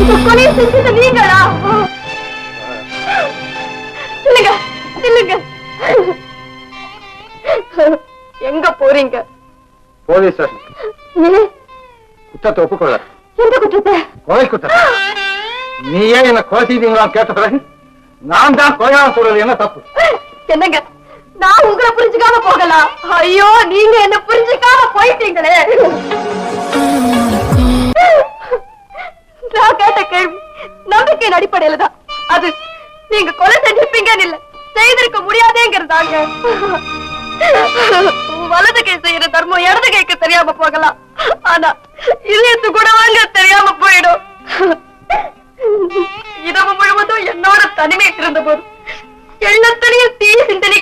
இந்த கொலையை செஞ்சது நீங்களா இல்லைங்க இல்லைங்க எங்க போறீங்க? Police station? குற்றத்தை ஒப்புக்கொள்ள. எந்த குற்றத்தை? கொலை குற்றம். நீ ஏன் என்ன கொலை செய்தீங்களா கேட்ட பிறகு நான் தான் கொலையாக சொல்றது என்ன தப்பு? என்னங்க நான் உங்களை புரிஞ்சுக்காம போகலாம். ஐயோ நீங்க என்ன புரிஞ்சுக்காம கேள்வி. நம்பிக்கையின் அடிப்படையில தான். அது நீங்க கொலை செஞ்சிருப்பீங்கன்னு இல்ல. செய்திருக்க முடியாதேங்கிறதாங்க வலது கை செய்யற தர்மம் இடது கைக்கு தெரியாம போகலாம். ஆனா இதயத்து கூட வாங்க தெரியாம போயிடும். இரவு முழுவதும் என்னோட தனிமைக்கு இருந்த போது எல்லாத்திலையும் தீ சிந்தனை